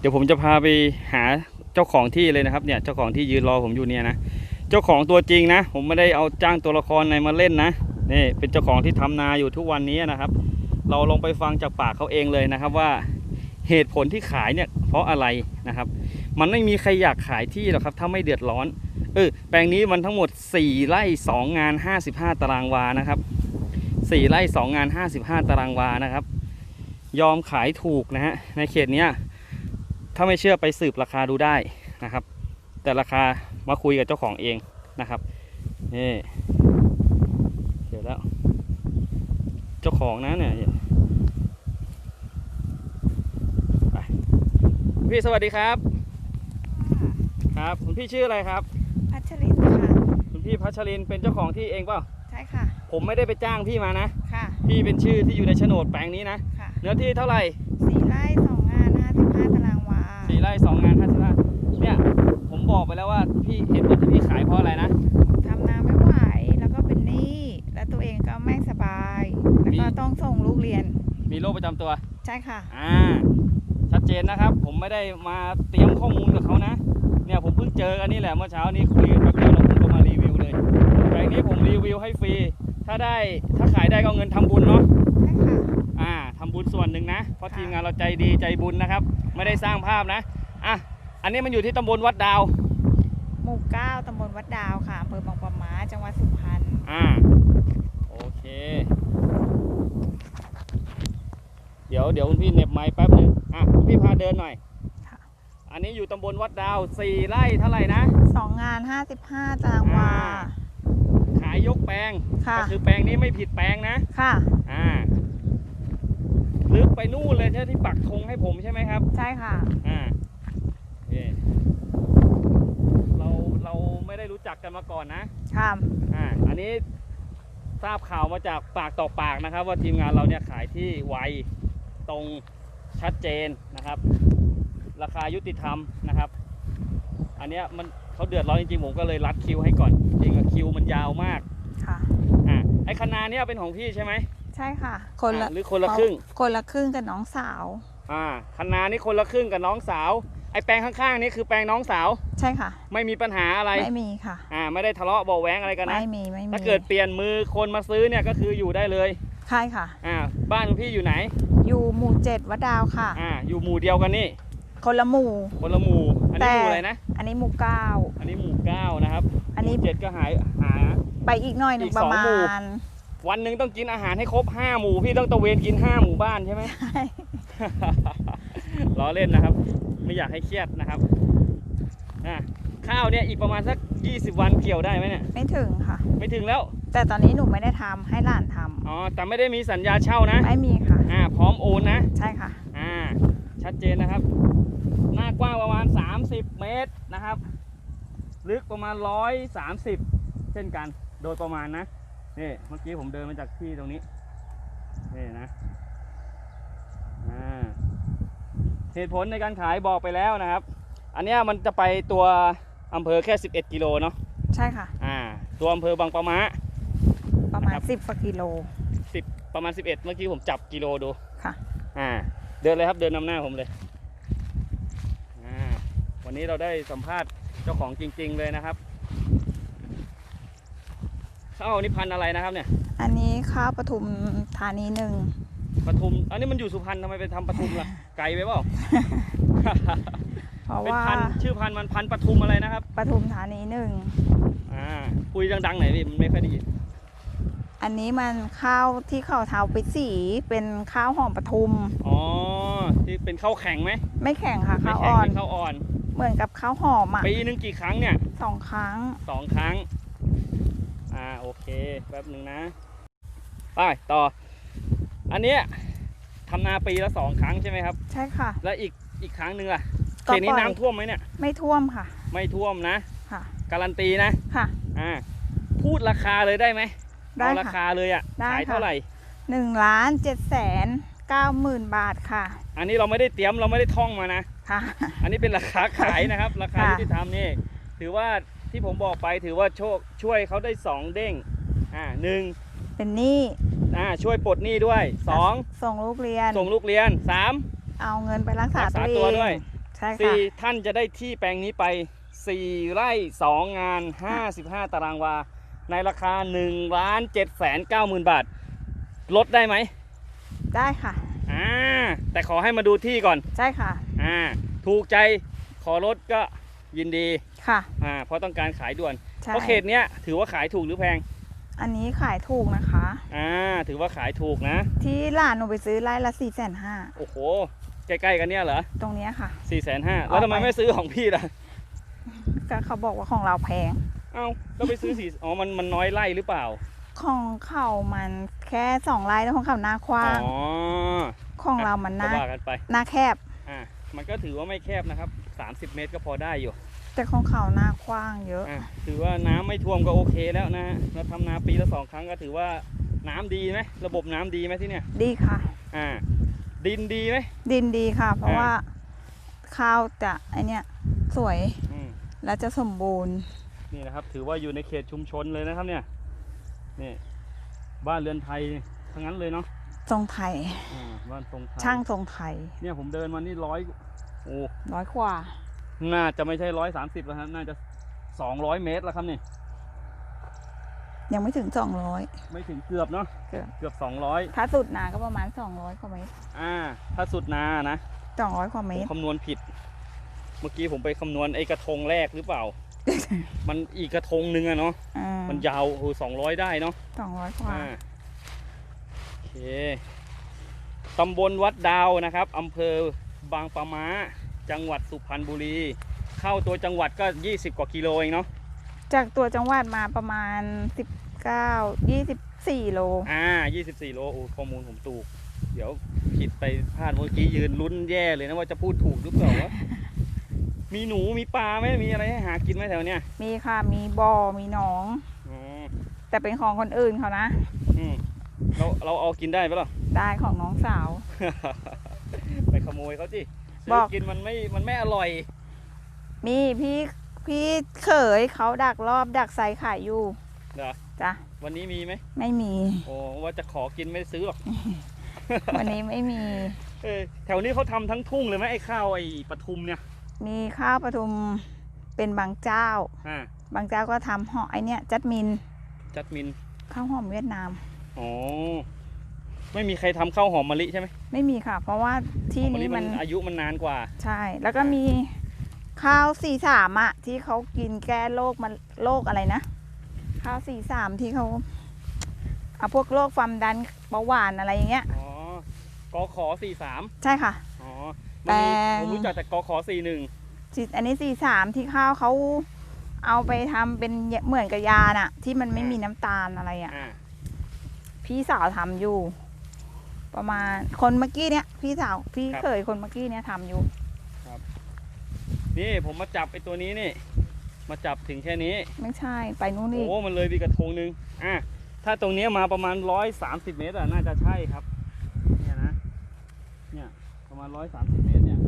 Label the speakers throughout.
Speaker 1: เดี๋ยวผมจะพาไปหาเจ้าของที่เลยนะครับเนี่ยเจ้าของที่ยืนรอผมอยู่เนี่ยนะเจ้าของตัวจริงนะ ผมไม่ได้เอาจ้างตัวละครไหนมาเล่นนะนี่เป็นเจ้าของที่ทำนาอยู่ทุกวันนี้นะครับ เราลงไปฟังจากปากเขาเองเลยนะครับว่าเหตุผลที่ขายเนี่ยเพราะอะไรนะครับ มันไม่มีใครอยากขายที่หรอกครับถ้าไม่เดือดร้อนเออแปลงนี้มันทั้งหมด 4ไร่2งาน 55 ตารางวานะครับ4ไร่2งาน 55 ตารางวานะครับ ยอมขายถูกนะฮะในเขตเนี้ย ถ้าไม่เชื่อไปสืบราคาดูได้นะครับ แต่ราคามาคุยกับเจ้าของเองนะครับนี่เดี๋ยวแล้ว เจ้าของนะเนี่ยไปคุณพี่สวัสดีครับ ครับคุณพี่ชื่ออะไรครับ
Speaker 2: พัชรินค่ะ
Speaker 1: คุณพี่พัชรินเป็นเจ้าของที่เองเปล่า
Speaker 2: ใช่ค่ะ
Speaker 1: ผมไม่ได้ไปจ้างพี่มานะ
Speaker 2: ค่ะ
Speaker 1: พี่เป็นชื่อที่อยู่ในโฉนดแปลงนี้นะ
Speaker 2: ค่ะ
Speaker 1: เนื้อที่เท่าไหร่
Speaker 2: สี่ไร่สองงานห้าสิบห้าตารางวา
Speaker 1: สี่ ไร่สองงานห้าสิบห้าเนี่ยผมบอกไปแล้วว่าพี่เหตุผลที่พี่ขายเพราะอะไรนะ
Speaker 2: ทำนาไม่ไหวแล้วก็เป็นหนี้แล้วตัวเองก็ไม่สบาย แล้วก็
Speaker 1: มี
Speaker 2: ต้องส่งลูกเรียน
Speaker 1: มีโรคประจำตัว
Speaker 2: ใช่ค่ะ
Speaker 1: อ่าชัดเจนนะครับ ผมไม่ได้มาเตรียมข้อมูลกับเขานะ เนี่ยผมเพิ่งเจอกันนี่แหละเมื่อเช้านี้คุยกันแป๊บเดียวแล้วผมก็มารีวิวเลยแปลงนี้ผมรีวิวให้ฟรี ถ้าได้ถ้าขายได้ก็เอาเงินทำบุญเนาะ
Speaker 2: ใช่ค่ะ
Speaker 1: อ่าทำ บุญส่วนหนึ่งนะ เพราะ
Speaker 2: ค่ะ
Speaker 1: ทีมงานเราใจดีใจบุญนะครับ ไม่ได้สร้างภาพนะอะอันนี้มันอยู่ที่ตำบลวัดดาว
Speaker 2: หมู่เก้าตำบลวัดดาวค่ะอำเภอบางปะมาจังหวัดสุพรรณ
Speaker 1: อ่าโอเค เดี๋ยวเดี๋ยวคุณพี่เหน็บไม้แป๊บนึงอะคุณพี่พาเดินหน่อย
Speaker 2: ค่ะ
Speaker 1: อันนี้อยู่ตำบลวัดดาวสี่ไร่เท่าไหร่นะ
Speaker 2: สองงานห้าสิบห้าตารางวา
Speaker 1: อ่าขายยกแปลง
Speaker 2: ค่ะ
Speaker 1: ก็คือแปลงนี้ไม่ผิดแปลงนะ
Speaker 2: ค่ะ
Speaker 1: อ่า ลึกไปนู่นเลยใช่ที่ปักธงให้ผมใช่ไหมครับ
Speaker 2: ใช่ค่ะ
Speaker 1: อ่าโอเคเราเราไม่ได้รู้จักกันมาก่อนนะ
Speaker 2: ค่ะ
Speaker 1: อ่า อันนี้ทราบข่าวมาจากปากต่อปากนะครับ ว่าทีมงานเราเนี่ยขายที่ไวตรงชัดเจนนะครับ ราคายุติธรรมนะครับ อันเนี้ยมันเขาเดือดร้อนจริงๆผมก็เลยรัดคิวให้ก่อนจริงๆอะคิวมันยาวมาก
Speaker 2: ค่ะ
Speaker 1: อ่าไอ้คณะเนี้ยเป็นของพี่ใช่ไหม
Speaker 2: ใช่ค่ะ คนละ
Speaker 1: อ่าหรือคนละครึ่ง
Speaker 2: คนละครึ่งกับน้องสาว
Speaker 1: อ่าคณะนี้คนละครึ่งกับน้องสาว ไอ้แปลงข้างๆนี่คือแปลงน้องสาว
Speaker 2: ใช่ค่ะ
Speaker 1: ไม่มีปัญหาอะไร
Speaker 2: ไม่มีค่ะ
Speaker 1: อ่า ไม่ได้ทะเลาะเบาะแว้งอะไรกันนะ
Speaker 2: ไม่มีไม่มี
Speaker 1: ถ้าเกิดเปลี่ยนมือคนมาซื้อเนี่ยก็คืออยู่ได้เลย
Speaker 2: ใช่ค่ะ
Speaker 1: อ่า บ้านคุณพี่อยู่ไหน
Speaker 2: อยู่หมู่เจ็ดวัดดาวค่ะ
Speaker 1: อ่า อยู่หมู่เดียวกันนี่
Speaker 2: คนละหมู่
Speaker 1: คนละหมู่ อันนี้
Speaker 2: แต่
Speaker 1: หมู่อะไรนะ
Speaker 2: อันนี้หมู่เก้า
Speaker 1: อันนี้หมู่เก้านะครับ
Speaker 2: อันนี้
Speaker 1: หมู่เจ็ดก็หายหา
Speaker 2: ไปอีกหน่อยหนึ่
Speaker 1: อี
Speaker 2: ง
Speaker 1: ก
Speaker 2: ป
Speaker 1: ส
Speaker 2: ระ
Speaker 1: อง
Speaker 2: มา
Speaker 1: หมู่
Speaker 2: ณ
Speaker 1: วันหนึ่งต้องกินอาหารให้ครบห้าหมู่พี่ต้องตระเวนกินห้าหมู่บ้านใช่ไหม
Speaker 2: ใช่
Speaker 1: ล้อเล่นนะครับ ไม่อยากให้เครียดนะครับอ่าข้าวเนี่ยอีกประมาณสัก 20 วันเกี่ยวได้ไหมเนี่ย
Speaker 2: ไม่ถึงค่ะ
Speaker 1: ไม่ถึงแล้ว
Speaker 2: แต่ตอนนี้หนูไม่ได้ทำให้หลานทำ
Speaker 1: อ๋อแต่ไม่ได้มีสัญญาเช่านะ
Speaker 2: ไม่มีค่ะ
Speaker 1: อ่าพร้อมโอนนะ
Speaker 2: ใช่ค่ะ
Speaker 1: อ่า ชัดเจนนะครับ หน้ากว้างประมาณ 30 เมตรนะครับ ลึกประมาณ 130 เช่นกัน โดยประมาณนะ นี่เมื่อกี้ผมเดินมาจากที่ตรงนี้นี่นะอ่าเหตุผลในการขายบอกไปแล้วนะครับ อันเนี้ยมันจะไปตัวอำเภอแค่ 11 กิโลเนาะ
Speaker 2: ใช่ค่ะ
Speaker 1: อ่า ตัวอำเภอบางปะมะ
Speaker 2: ประมาณ
Speaker 1: นะครับ
Speaker 2: สิบกว่ากิโล
Speaker 1: 10 ประมาณ 11 เมื่อกี้ผมจับกิโลดู
Speaker 2: ค่ะ
Speaker 1: อ่า เดินเลยครับเดินนำหน้าผมเลยอ่าวันนี้เราได้สัมภาษณ์เจ้าของจริง ๆ เลยนะครับ ข้าวนี่พันธุ์อะไรนะครับเนี่ย
Speaker 2: อันนี้ข้าวปทุมธานีหนึ่ง
Speaker 1: ปทุม อันนี้มันอยู่สุพรรณทำไมไปทำปทุมล่ะ ไกลไปเปล่า
Speaker 2: เพราะ
Speaker 1: เป็น
Speaker 2: ว่า
Speaker 1: พันธุ์ชื่อพันธุ์มันพันธุ์ปทุมอะไรนะครับ
Speaker 2: ปทุมธานีหนึ่ง
Speaker 1: อ่าคุยดังๆหน่อยดิมันไม่ค่อยได้ยิน
Speaker 2: อันนี้มันข้าวที่เขาเทาปิดสีเป็นข้าวหอมปทุม
Speaker 1: อ๋อที่เป็นข้าวแข็งไหม
Speaker 2: ไม่แข็งค่ะ
Speaker 1: ไม่
Speaker 2: ข้าว
Speaker 1: แข็ง
Speaker 2: อ่อน
Speaker 1: เป็นข้าวอ่อน
Speaker 2: เหมือนกับข้าวหอมอะ
Speaker 1: ปีหนึงกี่ครั้งเนี่ย
Speaker 2: สองครั้ง
Speaker 1: สองครั้ง อ่าโอเคแป๊บหนึ่งนะไปต่อ อันเนี้ยทำนาปีละสองครั้งใช่ไหมครับ
Speaker 2: ใช่ค่ะ
Speaker 1: แล้วอีกอีกครั้งหนึ่งล่ะ
Speaker 2: ก็
Speaker 1: เขตนี้
Speaker 2: ปล่อย
Speaker 1: น้ำท่วมไหมเนี่ย
Speaker 2: ไม่ท่วมค่ะ
Speaker 1: ไม่ท่วมนะ
Speaker 2: ค่ะ
Speaker 1: การันตีนะ
Speaker 2: ค่ะ
Speaker 1: อ่าพูดราคาเลยได้ไหม
Speaker 2: ได้
Speaker 1: เอารา
Speaker 2: ค่ะ
Speaker 1: คาเลยอะ่ะ
Speaker 2: ได้
Speaker 1: ขาย
Speaker 2: ค่ะ
Speaker 1: เท่าไหร่
Speaker 2: หนึ่งล้านเจ็ดแสนเก้าหมื่นบาทค่ะ
Speaker 1: อันนี้เราไม่ได้เตรียมเราไม่ได้ท่องมานะ
Speaker 2: ค่ะ
Speaker 1: อันนี้เป็นราคาขายนะครับ ราคา
Speaker 2: ค่ะ
Speaker 1: ยุติธรรมนี่ถือว่า ที่ผมบอกไปถือว่าโชคช่วยเขาได้สองเด้งอ่าหนึ่ง
Speaker 2: เป็นหนี้
Speaker 1: อ่าช่วยปลดหนี้ด้วยสอง
Speaker 2: ส่งลูกเรียน
Speaker 1: ส่งลูกเรียนสาม
Speaker 2: เอาเงินไปรักษา
Speaker 1: รักษา
Speaker 2: ตัวเอง
Speaker 1: ตัวด้วย
Speaker 2: ใช่ค่ะ
Speaker 1: สี่ท่านจะได้ที่แปลงนี้ไป4ไร่2งาน55ตารางวา ในราคา1ล้าน7แสน9หมื่นบาท ลดได้ไหม
Speaker 2: ได้ค่ะ
Speaker 1: อ่าแต่ขอให้มาดูที่ก่อน
Speaker 2: ใช่ค่ะ
Speaker 1: อ่าถูกใจขอลดก็ยินดี
Speaker 2: ค่ะ
Speaker 1: อ่าเพราะต้องการขายด่วน
Speaker 2: ใช่
Speaker 1: เพราะเขตเนี้ยถือว่าขายถูกหรือแพง
Speaker 2: อันนี้ขายถูกนะคะ
Speaker 1: อ่า ถือว่าขายถูกนะ
Speaker 2: ที่ร้านหนูไปซื้อไร่ละสี่แสนห้า
Speaker 1: โอ้โห ใกล้ๆกันเนี่ยเหรอ
Speaker 2: ตรงเนี้ยค่ะ
Speaker 1: 4 5 0 0 0แล้วทำไม
Speaker 2: เอาไป
Speaker 1: ไม่ซื้อของพี่ล่ะ
Speaker 2: ก็เขาบอกว่าของเราแพง
Speaker 1: เอ้าแล้วไปซื้อสี่อ๋อ มันมันน้อยไร่หรือเปล่า
Speaker 2: ของเขามันแค่สองไร่แล้วของเขาหน้ากว้าง
Speaker 1: อ๋อ
Speaker 2: ของเรามันห
Speaker 1: ก็
Speaker 2: น้า
Speaker 1: ว่ากันไป
Speaker 2: หน้าแคบ
Speaker 1: อ่า มันก็ถือว่าไม่แคบนะครับ 30 เมตรก็พอได้อยู่
Speaker 2: แต่ของเขาหน้ากว้างเยอะ
Speaker 1: อ่าถือว่าน้ำไม่ท่วมก็โอเคแล้วนะฮะเราทำนาปีละสองครั้งก็ถือว่าน้ำดีไหมระบบน้ำดีไหมที่เนี่ย
Speaker 2: ดีค่ะ
Speaker 1: อ่าดินดีไหม
Speaker 2: ดินดีค่ะ เพราะ
Speaker 1: อ่า
Speaker 2: ว่าข้าวจะไอเนี้ยสวย
Speaker 1: อืม
Speaker 2: และจะสมบูรณ์
Speaker 1: นี่นะครับถือว่าอยู่ในเขตชุมชนเลยนะครับเนี่ยนี่บ้านเรือนไทยทั้งนั้นเลยเนาะ
Speaker 2: ทรงไทย
Speaker 1: อ่าบ้านทรงไทย
Speaker 2: ช่างทรงไทย
Speaker 1: เนี่ยผมเดินมานี่ร้อยโอ้
Speaker 2: ร้อยกว่า
Speaker 1: น่าจะไม่ใช่ร้อยสามสิบแล้วครับน่าจะสองร้อยเมตรแล้วครับนี่
Speaker 2: ยังไม่ถึงสองร้อย
Speaker 1: ไม่ถึงเกือบเนาะ
Speaker 2: เกือบ
Speaker 1: เกือบสองร้อย
Speaker 2: ถ้าสุดนาก็ประมาณสองร้อยกว่าเมตร
Speaker 1: อ่า ถ้าสุดนานะ
Speaker 2: สองร้อยกว่า
Speaker 1: ผ
Speaker 2: เม
Speaker 1: ม
Speaker 2: ตร
Speaker 1: คำนวณผิด เมื่อกี้ผมไปคำนวณไอ้กระทงแรกหรือเปล่า มันอีกกระทงหนึ่งอะเนาะ
Speaker 2: อ่า
Speaker 1: มันยาวโอ้สองร้อยได้เนาะ
Speaker 2: สองร้อยกว่า
Speaker 1: อ่าโอเคตำบลวัดดาวนะครับอำเภอบางปะมา จังหวัดสุพรรณบุรี เข้าตัวจังหวัดก็ 20 กว่ากิโลเองเนาะ
Speaker 2: จากตัวจังหวัดมาประมาณสิบเก้ายี่สิบสี่โล
Speaker 1: อ่า 24 โลโอ้ข้อมูลผมถูก เดี๋ยวผิดไปพลาดเมื่อกี้ยืนลุ้นแย่เลยนะว่าจะพูดถูกหรือเปล่าวะ มีหนูมีปลาไหมมีอะไรให้หากินไหมแถวเนี้ย
Speaker 2: มีค่ะ มีบ่อ มีหนอง
Speaker 1: อ๋อ
Speaker 2: แต่เป็นของคนอื่นเขานะ
Speaker 1: อืมเราเราเอากินได้ปะล่ะ
Speaker 2: ได้ของน้องสาว
Speaker 1: ไปขโมยเขาสิ
Speaker 2: บ
Speaker 1: ซื้
Speaker 2: อ
Speaker 1: อกกินมันไม่มันไม่อร่อย
Speaker 2: มีพี่พี่เขยเขาดักรอบดักใส่ขายอยู่
Speaker 1: เหรอ
Speaker 2: จ้ะ
Speaker 1: วันนี้มีไหม
Speaker 2: ไม่มี
Speaker 1: โอ้ว่าจะขอกินไม่ซื้อหรอก
Speaker 2: วันนี้ไม่มี
Speaker 1: เออแถวนี้เขาทำทั้งทุ่งเลยไหมไอ้ข้าวไอ้ปทุมเนี่ย
Speaker 2: มีข้าวปทุมเป็นบางเจ้า
Speaker 1: อ่า
Speaker 2: บางเจ้าก็ทำห่อไอเนี้ยจัดมิน
Speaker 1: จัดมิน
Speaker 2: ข้าวหอมเวียดนาม
Speaker 1: อ๋อ ไม่มีใครทำข้าวหอมมะลิใช่ไหม
Speaker 2: ไม่มีค่ะ เพราะว่าที่
Speaker 1: หอมมะลิ
Speaker 2: นี้
Speaker 1: มั
Speaker 2: มันน
Speaker 1: อายุมันนานกว่า
Speaker 2: ใช่ แล้วก็มีข้าวสี่สามอะที่เขากินแก้โรคมันโรคอะไรนะ ข้าวสี่สามที่เขาเอาพวกโรคความดันเบาหวานอะไรอย่างเงี้ย
Speaker 1: อ๋อกขอสี่สาม
Speaker 2: ใช่ค่ะ
Speaker 1: อ๋อมันมี
Speaker 2: แปลง
Speaker 1: ผมรู้จักแต่กขอสี่หนึ่ง
Speaker 2: สิอันนี้สี่สามที่ข้าวเขาเอาไปทำเป็นเหมือนกับยาน่ะ ที่มันไม่มีน้ำตาลอะไรอะ
Speaker 1: อ่า
Speaker 2: พี่สาวทำอยู่ ประมาณคนเมื่อกี้เนี้ยพี่สาวพี่เคยคนเมื่อกี้เนี้ยทำอยู่
Speaker 1: นี่ผมมาจับไอ้ตัวนี้นี่ มาจับถึงแค่นี้
Speaker 2: ไม่ใช่ไปนู่นอีก
Speaker 1: โอ้ มันเลยมีกระทงหนึ่งอะถ้าตรงเนี้ยมาประมาณร้อยสามสิบเมตรอะ น่าจะใช่ครับ เนี่ยนะ เนี่ย ประมาณร้อยสามสิบเมตรเนี่ย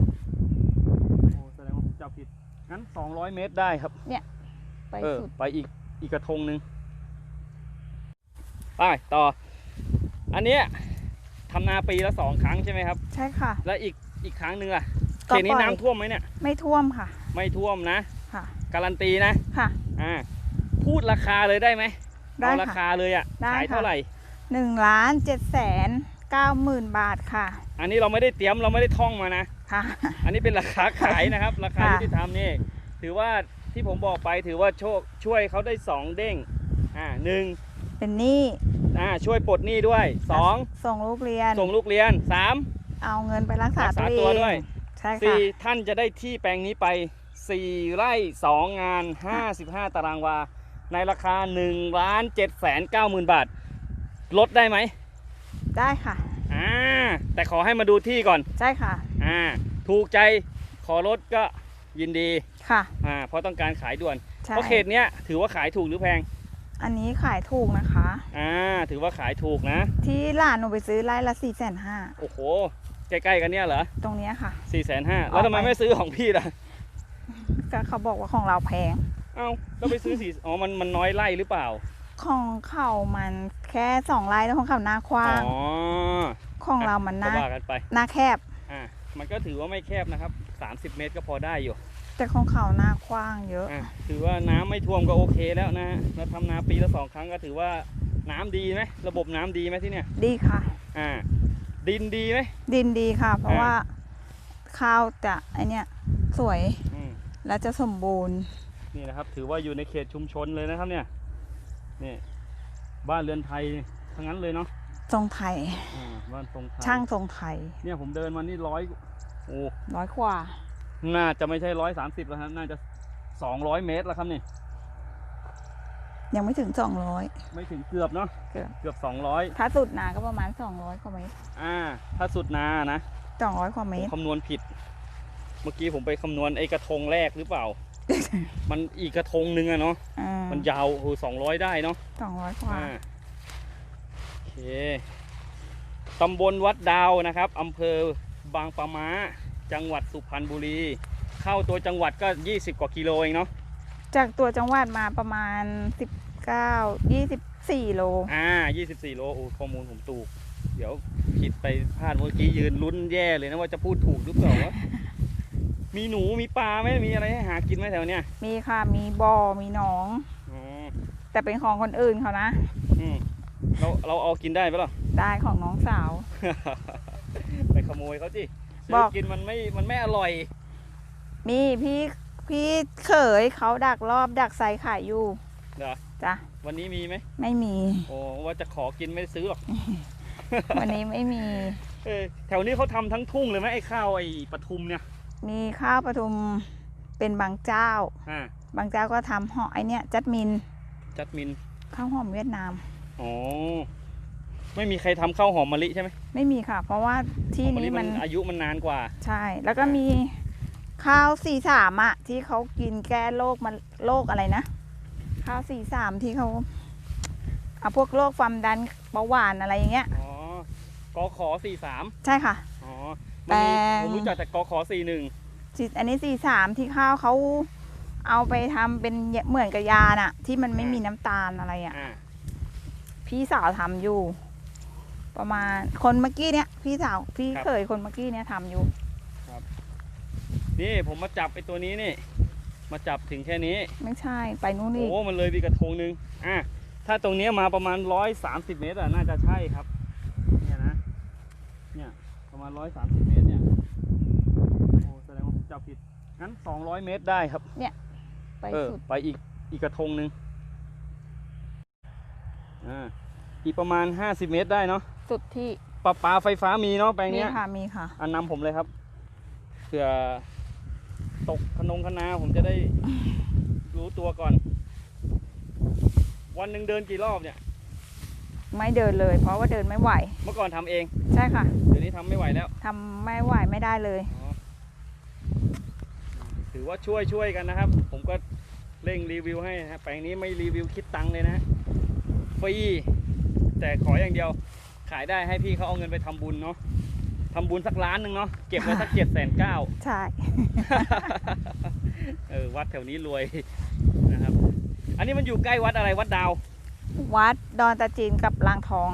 Speaker 1: โอ้ แสดงว่าผมจับผิด งั้นสองร้อยเมตรได้ครับ
Speaker 2: ไป
Speaker 1: เออ
Speaker 2: สุด
Speaker 1: ไปอีก อีกกระทงหนึ่งไปต่อ อันเนี้ย ทำนาปีละสองครั้งใช่ไหมครับ
Speaker 2: ใช่ค่ะ
Speaker 1: แล้วอีกอีกครั้งหนึ่งอะ
Speaker 2: ก็
Speaker 1: เขตนี้
Speaker 2: ปล่อย
Speaker 1: น้ำท่วมไหมเนี่ย
Speaker 2: ไม่ท่วมค่ะ
Speaker 1: ไม่ท่วมนะ
Speaker 2: ค่ะ
Speaker 1: การันตีนะ
Speaker 2: ค่ะ
Speaker 1: อ่าพูดราคาเลยได้ไหม
Speaker 2: ได้
Speaker 1: เอารา
Speaker 2: ค่ะ
Speaker 1: คาเลยอะ
Speaker 2: ได้
Speaker 1: ขาย
Speaker 2: ค่ะ
Speaker 1: เท่าไหร่
Speaker 2: หนึ่งล้านเจ็ดแสนเก้าหมื่นบาทค่ะ
Speaker 1: อันนี้เราไม่ได้เตรียมเราไม่ได้ท่องมานะ
Speaker 2: ค่ะ
Speaker 1: อันนี้เป็นราคาขายนะครับ ราคา
Speaker 2: ค่ะ
Speaker 1: ยุติธรรมนี่ถือว่าที่ผมบอกไปถือว่าโชคช่วยเขาได้สองเด้งอ่าหนึ่ง
Speaker 2: เป็นหนี้
Speaker 1: อ่าช่วยปลดหนี้ด้วยสอง
Speaker 2: ส่งลูกเรียน
Speaker 1: ส่งลูกเรียนสาม
Speaker 2: เอาเงินไปรักษา
Speaker 1: รักษา
Speaker 2: ตัวเอง
Speaker 1: ตัวด้วย
Speaker 2: ใช่ค่ะ
Speaker 1: สี่ท่านจะได้ที่แปลงนี้ไปสี่ไร่สองงานห้าสิบห้าตารางวา ในราคาหนึ่งล้านเจ็ดแสนเก้าหมื่นบาท ลดได้ไหม
Speaker 2: ได้ค่ะ
Speaker 1: อ่าแต่ขอให้มาดูที่ก่อน
Speaker 2: ใช่ค่ะ
Speaker 1: อ่าถูกใจขอลดก็ยินดี
Speaker 2: ค่ะ
Speaker 1: อ่าเพราะต้องการขายด่วน
Speaker 2: ใช่
Speaker 1: เพราะเขตเนี้ยถือว่าขายถูกหรือแพง
Speaker 2: อันนี้ขายถูกนะคะ
Speaker 1: อ่า ถือว่าขายถูกนะ
Speaker 2: ที่ร้านหนูไปซื้อไร่ละสี่แสนห้า
Speaker 1: โอ้โห ใกล้ๆกันเนี่ยเหรอ
Speaker 2: ตรงเนี้ยค่ะ
Speaker 1: สี่แสนห้าแล้วทำไม
Speaker 2: เอาไป
Speaker 1: ไม่ซื้อของพี่ล่ะ
Speaker 2: ก็เขาบอกว่าของเราแพง
Speaker 1: เอ้าแล้วไปซื้อสี่อ๋อ มันมันน้อยไร่หรือเปล่า
Speaker 2: ของเขามันแค่สองไร่แล้วของเขาหน้ากว้าง
Speaker 1: อ๋อ
Speaker 2: ของเรามันห
Speaker 1: ก็
Speaker 2: น้า
Speaker 1: ว่ากันไป
Speaker 2: หน้าแคบ
Speaker 1: อ่า มันก็ถือว่าไม่แคบนะครับ 30 เมตรก็พอได้อยู่
Speaker 2: แต่ของเขาหน้ากว้างเยอะ
Speaker 1: อะถือว่าน้ำไม่ท่วมก็โอเคแล้วนะฮะเราทำนาปีละสองครั้งก็ถือว่าน้ำดีไหมระบบน้ำดีไหมที่เนี่ย
Speaker 2: ดีค่ะ
Speaker 1: อ่า ดินดีไหม
Speaker 2: ดินดีค่ะ เพราะ
Speaker 1: อ่า
Speaker 2: ว่าข้าวจะไอเนี้ยสวย
Speaker 1: อืม
Speaker 2: และจะสมบูรณ์
Speaker 1: นี่นะครับถือว่าอยู่ในเขตชุมชนเลยนะครับเนี่ยนี่บ้านเรือนไทยทั้งนั้นเลยเนาะ
Speaker 2: ทรงไทย
Speaker 1: อ่าบ้านทรงไทย
Speaker 2: ช่างทรงไทย
Speaker 1: เนี่ยผมเดินมานี่ร้อยโอ้
Speaker 2: ร้อยกว่า
Speaker 1: น่าจะไม่ใช่ร้อยสามสิบแล้วครับน่าจะสองร้อยเมตรแล้วครับนี่
Speaker 2: ยังไม่ถึงสองร้อย
Speaker 1: ไม่ถึงเกือบเนาะ
Speaker 2: เกือบ
Speaker 1: เกือบสองร้อย
Speaker 2: ถ้าสุดนาก็ประมาณสองร้อยกว่าเมตร
Speaker 1: อ่า ถ้าสุดนานะ
Speaker 2: สองร้อยกว่า
Speaker 1: ผ
Speaker 2: เม
Speaker 1: ม
Speaker 2: ตร
Speaker 1: คำนวณผิด เมื่อกี้ผมไปคำนวณไอ้กระทงแรกหรือเปล่า มันอีกกระทงหนึ่งอะเนาะ
Speaker 2: อ่า
Speaker 1: มันยาวโอ้สองร้อยได้เนาะ
Speaker 2: สองร้อยกว่า
Speaker 1: อ่าโอเคตำบลวัดดาวนะครับอำเภอบางปะมา จังหวัดสุพรรณบุรี เข้าตัวจังหวัดก็ 20 กว่ากิโลเองเนาะ
Speaker 2: จากตัวจังหวัดมาประมาณสิบเก้ายี่สิบสี่โล
Speaker 1: อ่า 24 โลโอ้ข้อมูลผมถูก เดี๋ยวผิดไปพลาดเมื่อกี้ยืนลุ้นแย่เลยนะว่าจะพูดถูกหรือเปล่าวะ มีหนูมีปลาไหมมีอะไรให้หากินไหมแถวเนี้ย
Speaker 2: มีค่ะ มีบ่อ มีหนอง
Speaker 1: อ๋อ
Speaker 2: แต่เป็นของคนอื่นเขานะ
Speaker 1: อืมเราเราเอากินได้ปะล่ะ
Speaker 2: ได้ของน้องสาว
Speaker 1: ไปขโมยเขาสิ ซื้
Speaker 2: บ
Speaker 1: อ
Speaker 2: อก
Speaker 1: กินมันไม่ มันไม่อร่อย
Speaker 2: มีพี่พี่เขยเขาดักรอบดักใส่ขายอยู่
Speaker 1: เหรอ
Speaker 2: จ้ะ
Speaker 1: วันนี้มีไหม
Speaker 2: ไม่มี
Speaker 1: โอ้ว่าจะขอกินไม่ซื้อหรอก
Speaker 2: วันนี้ไม่มี
Speaker 1: เออแถวนี้เขาทำทั้งทุ่งเลยไหมไอ้ข้าวไอ้ปทุมเนี่ย
Speaker 2: มีข้าวปทุมเป็นบางเจ้า
Speaker 1: อ่า
Speaker 2: บางเจ้าก็ทำห่อไอเนี้ยจัดมิน
Speaker 1: จัดมิน
Speaker 2: ข้าวหอมเวียดนาม
Speaker 1: อ๋อ ไม่มีใครทำข้าวหอมมะลิใช่ไหม
Speaker 2: ไม่มีค่ะ เพราะว่าที่
Speaker 1: หอมมะลิ
Speaker 2: นี้
Speaker 1: มั
Speaker 2: มันน
Speaker 1: อายุมันนานกว่า
Speaker 2: ใช่ แล้วก็มีข้าวสี่สามอะที่เขากินแก้โรคมันโรคอะไรนะ ข้าวสี่สามที่เขาเอาพวกโรคความดันเบาหวานอะไรอย่างเงี้ย
Speaker 1: อ๋อกอขอสี่สาม
Speaker 2: ใช่ค่ะ
Speaker 1: อ๋อ
Speaker 2: แป
Speaker 1: มันมี
Speaker 2: ลง
Speaker 1: ผมรู้จักแต่กอขอสี่หนึ่ง
Speaker 2: สิอันนี้สี่สามที่ข้าวเขาเอาไปทำเป็นเหมือนกับยาน่ะ ที่มันไม่มีน้ำตาลอะไรอะ
Speaker 1: อ่า
Speaker 2: พี่สาวทำอยู่ ประมาณคนเมื่อกี้เนี้ยพี่สาวพี่เคยคนเมื่อกี้เนี้ยทำอยู่
Speaker 1: นี่ผมมาจับไอ้ตัวนี้นี่ มาจับถึงแค่นี้
Speaker 2: ไม่ใช่ไปนู่นอีก
Speaker 1: โอ้ มันเลยไปกระทงหนึงอะถ้าตรงเนี้ยมาประมาณร้อยสามสิบเมตรอะ น่าจะใช่ครับ เนี่ยนะ เนี่ย ประมาณร้อยสามสิบเมตรเนี่ย โอ้ แสดงว่าผมจับผิด งั้นสองร้อยเมตรได้ครับ
Speaker 2: ไป
Speaker 1: เออ
Speaker 2: สุด
Speaker 1: ไปอีก อีกกระทงหนึ่งอ่า อีกประมาณห้าสิบเมตรได้เนาะ
Speaker 2: สุดที่
Speaker 1: ปลาปลาไฟฟ้ามีเนาะแปลง
Speaker 2: มี
Speaker 1: เนี้ย
Speaker 2: ค่ะมีค่ะ
Speaker 1: อันนำผมเลยครับเผื่อตกขนงคณาผมจะได้ รู้ตัวก่อน วันหนึ่งเดินกี่รอบเนี่ย
Speaker 2: ไม่เดินเลย เพราะว่าเดินไม่ไหว
Speaker 1: เมื่อก่อนทำเอง
Speaker 2: ใช่ค่ะ
Speaker 1: เดี๋ยวนี้ทำไม่ไหวแล้ว
Speaker 2: ทำไม่ไหวไม่ได้เลย
Speaker 1: อ๋อถือว่าช่วยช่วยกันนะครับ ผมก็เร่งรีวิวให้นะฮะแปลงนี้ไม่รีวิวคิดตังค์เลยนะฮะฟรี แต่ขออย่างเดียวขายได้ให้พี่เขาเอาเงินไปทำบุญเนาะทำบุญสักล้านหนึ่งเนาะเก็บไว้สักเจ็ดแสนเก้า
Speaker 2: ใช่
Speaker 1: เออวัดแถวนี้รวยนะครับ อันนี้มันอยู่ใกล้วัดอะไรวัดดาว
Speaker 2: วัดดอนตาจีนกับลางทอง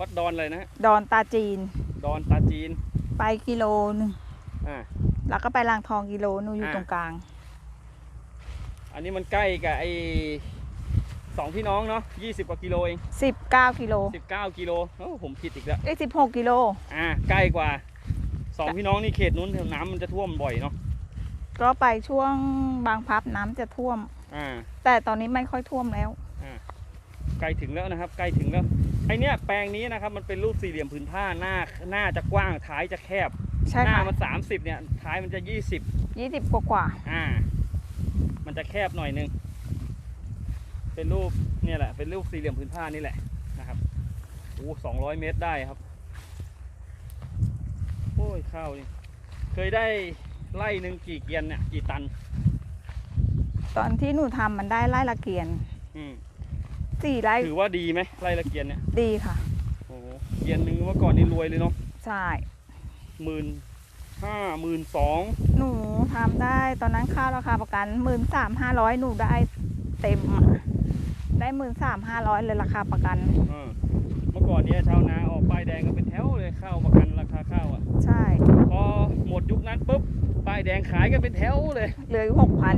Speaker 1: วัดดอนเลยนะฮะ
Speaker 2: ดอนตาจีน
Speaker 1: ดอนตาจีน
Speaker 2: ไปกิโลหนึง
Speaker 1: อ่า
Speaker 2: แล้วก็ไปลางทองกิโลหนูอยู่
Speaker 1: อ่า
Speaker 2: ตรงกลาง
Speaker 1: อันนี้มันใกล้กับไอ้ สองพี่น้องเนาะยี่สิบกว่ากิโลเอง
Speaker 2: 19 กิโล
Speaker 1: สิบเก้ากิโลโอ้ผมผิดอีกแล้ว
Speaker 2: เอ้ย16 กิโล
Speaker 1: อ่า ใกล้กว่าสองพี่น้องนี่เขตนู้นน้ำมันจะท่วมบ่อยเนาะ
Speaker 2: ก็ไปช่วงบางพลับน้ำจะท่วม
Speaker 1: อ่า
Speaker 2: แต่ตอนนี้ไม่ค่อยท่วมแล้ว
Speaker 1: ใกล้ถึงแล้วนะครับ ใกล้ถึงแล้ว ไอเนี้ยแปลงนี้นะครับมันเป็นรูปสี่เหลี่ยมผืนผ้าหน้าหน้าจะกว้างท้ายจะแคบ
Speaker 2: ใช่
Speaker 1: หน้า
Speaker 2: ค่ะ
Speaker 1: มันสามสิบเนี่ยท้ายมันจะยี่สิบ
Speaker 2: 20 กว่ากว่า
Speaker 1: อ่า มันจะแคบหน่อยนึง เป็นรูปเนี่ยแหละ เป็นรูปสี่เหลี่ยมผืนผ้านี่แหละนะครับโอ้สองร้อยเมตรได้ครับ โอ้ยข้าวนี่ เคยได้ไร่หนึ่งกี่เกียนเนี่ยกี่ตัน
Speaker 2: ตอนที่หนูทำมันได้ไร่ละเกียน
Speaker 1: อืม
Speaker 2: สี่ไร่
Speaker 1: ถือว่าดีไหมไร่ละเกียนเนี่ย
Speaker 2: ดีค่ะ
Speaker 1: โอ้โหเกียนหนึ่งเมื่อก่อนนี่รวยเลยเนาะ
Speaker 2: ใช่
Speaker 1: หมื่นห้าหมื่นสอง
Speaker 2: หนูทำได้ตอนนั้นค่าราคาประกันหมื่นสามห้าร้อยหนูได้เต็มอะ ได้หมื่นสามห้าร้อยเลยราคาประกัน
Speaker 1: เมื่อก่อนเนี่ยชาวนาออกป้ายแดงกันเป็นแถวเลยข้าวประกันราคาข้าวอะ
Speaker 2: ใช่
Speaker 1: พอหมดยุคนั้นปุ๊บป้ายายแดงขายกันเป็นแถวเลย
Speaker 2: เหลืออยู่หกพัน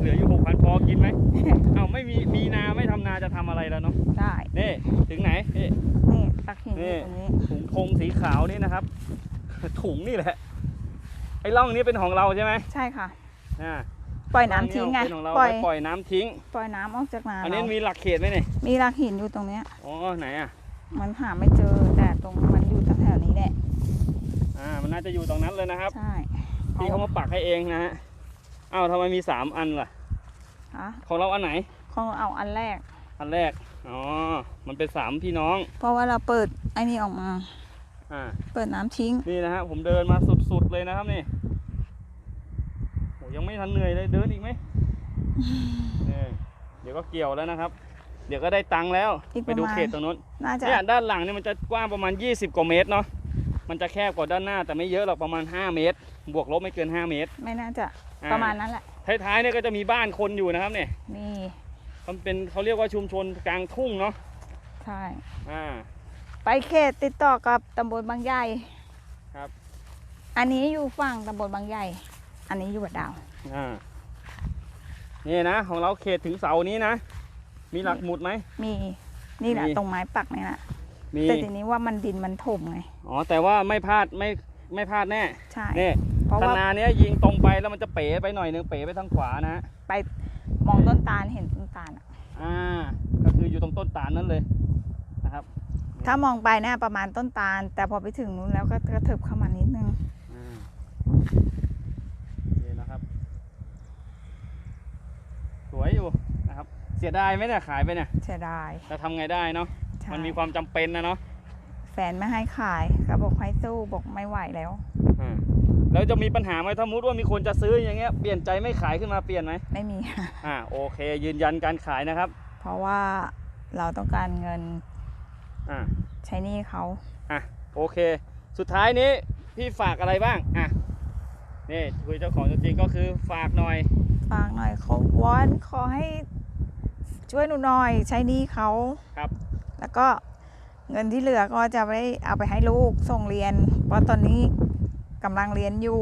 Speaker 1: เหลืออยู่หกพันพอกินไหม เอ้าไม่มีมีนาไม่ทำนาจะทำอะไรแล้วเนาะ
Speaker 2: ได้
Speaker 1: นี่ถึงไหนนี่
Speaker 2: นี่ตักหินอยู่
Speaker 1: นี่
Speaker 2: ตรงนี้
Speaker 1: ถุงธงสีขาวนี่นะครับ ถุงนี่แหละไอ้ร่องนี้เป็นของเราใช่ไหม
Speaker 2: ใช่ค่ะ
Speaker 1: อ่า
Speaker 2: ปล่อยน้ำทิ้งไง
Speaker 1: เป็นของเรา
Speaker 2: ปล่อย
Speaker 1: ไว้ปล่อยน้ำทิ้ง
Speaker 2: ปล่อยน้ำออกจากนา
Speaker 1: อันนี้
Speaker 2: เรา
Speaker 1: มีหลักเขตไหมเนี่ย
Speaker 2: มีรากหินอยู่ตรงเนี้ย
Speaker 1: อ๋อไหนอะ
Speaker 2: มันหาไม่เจอแต่ตรงมันอยู่แถวๆนี้แหละ
Speaker 1: อ่ามันน่าจะอยู่ตรงนั้นเลยนะครับ
Speaker 2: ใช่
Speaker 1: ที่เขามาปักให้เองนะฮะอ้าวทำไมมีสามอันล่ะ
Speaker 2: ฮะ
Speaker 1: ของเราอันไหน
Speaker 2: เขาเอาอันแรก
Speaker 1: อันแรกอ๋อมันเป็นสามพี่น้อง
Speaker 2: เพราะว่าเราเปิดไอ้นี่ออกมา
Speaker 1: อ่า
Speaker 2: เปิดน้ำทิ้ง
Speaker 1: นี่นะฮะผมเดินมาสุดๆเลยนะครับนี่โห ยังไม่ทันเหนื่อยเลยเดินอีกไหมนี่เดี๋ยวก็เกี่ยวแล้วนะครับ เดี๋ยวก็ได้ตังค์แล้ว
Speaker 2: อีก
Speaker 1: ไป
Speaker 2: ประ
Speaker 1: ดู
Speaker 2: มาณ
Speaker 1: เขตตรงนู้น
Speaker 2: น่าจะ
Speaker 1: เนี่ยด้านหลังเนี่ยมันจะกว้างประมาณ 20 กว่าเมตรเนาะ มันจะแคบกว่าด้านหน้าแต่ไม่เยอะหรอกประมาณ 5 เมตร บวกลบไม่เกิน 5 เมตร
Speaker 2: ไม่น่าจะ
Speaker 1: อ่
Speaker 2: ประมาณนั้นแหละ
Speaker 1: ท้ายๆเนี่ยก็จะมีบ้านคนอยู่นะครับเนี่ย
Speaker 2: มี
Speaker 1: มันเป็นเขาเรียกว่าชุมชนกลางทุ่งเนาะ
Speaker 2: ใช่
Speaker 1: อ่า
Speaker 2: ไปเขตติดต่อกับตำบลบางใหญ่
Speaker 1: ครับ
Speaker 2: อันนี้อยู่ฝั่งตำบลบางใหญ่ อันนี้อยู่บัดดาว
Speaker 1: อ่านี่นะ ของเราเขตถึงเสานี้นะ มีหลักหมุดไหม
Speaker 2: มีนี่แหละ
Speaker 1: มี
Speaker 2: ตรงไม้ปักนี่แหละ
Speaker 1: มี
Speaker 2: แต่ทีนี้ว่ามันดินมันถมไง
Speaker 1: อ๋อ แต่ว่าไม่พลาดไม่ไม่พลาดแน่
Speaker 2: ใช่
Speaker 1: นี่
Speaker 2: เพราะ
Speaker 1: ค
Speaker 2: ว่า
Speaker 1: นาเนี้ยยิงตรงไปแล้วมันจะเป๋ไปหน่อยนึงเป๋ไปทางขวานะฮะ
Speaker 2: ไปมองต้นตาลเห็นต้นตาลอะ
Speaker 1: อ่า ก็คืออยู่ตรงต้นตาลนั่นเลยนะครับ
Speaker 2: ถ้ามองไปเนี่ยประมาณต้นตาล แต่พอไปถึงนู้นแล้วก็กระเถิบเข้ามานิดนึง
Speaker 1: อ่านี่นะครับ ส วยอยู่นะครับ เสียดายไหมเนี่ยขายไปเนี่ย
Speaker 2: เสียดาย
Speaker 1: จะทำไงได้เนาะ
Speaker 2: ใช่
Speaker 1: มันมีความจำเป็นนะเนาะ
Speaker 2: แฟนไม่ให้ขายก็บอกให้สู้บอกไม่ไหวแล้ว
Speaker 1: อ่าแล้วจะมีปัญหาไหมถ้ามุติว่ามีคนจะซื้ออย่างเงี้ยเปลี่ยนใจไม่ขายขึ้นมาเปลี่ยนไหม
Speaker 2: ไม่มี
Speaker 1: อ่าโอเค ยืนยันการขายนะครับ
Speaker 2: เพราะว่าเราต้องการเงิน
Speaker 1: อ่า
Speaker 2: ใช้หนี้เขา
Speaker 1: อะโอเค สุดท้ายนี้พี่ฝากอะไรบ้างอะ นี่คุยเจ้าของตัวจริงก็คือฝากหน่อย
Speaker 2: ฝากหน่อยเขาวอนขอให้ช่วยหนูหน่อยใช้หนี้เขา
Speaker 1: ครับ
Speaker 2: แล้วก็เงินที่เหลือก็จะไปเอาไปให้ลูกส่งเรียน เพราะตอนนี้กำลังเรียนอยู่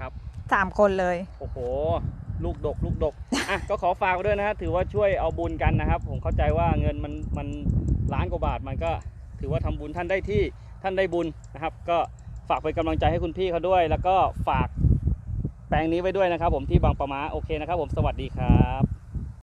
Speaker 1: ครับ
Speaker 2: สามคนเลย
Speaker 1: โอ้โห ลูกดก ลูกดก อะ ก็ขอฝากไว้ด้วยนะฮะ ถือว่าช่วยเอาบุญกันนะครับ ผมเข้าใจว่าเงินมันมันล้านกว่าบาทมันก็ ถือว่าทำบุญท่านได้ที่ท่านได้บุญนะครับ ก็ฝากเป็นกำลังใจให้คุณพี่เขาด้วย แล้วก็ฝาก แปลงนี้ไว้ด้วยนะครับ ผมที่บางปะมาโอเคนะครับ ผมสวัสดีครับ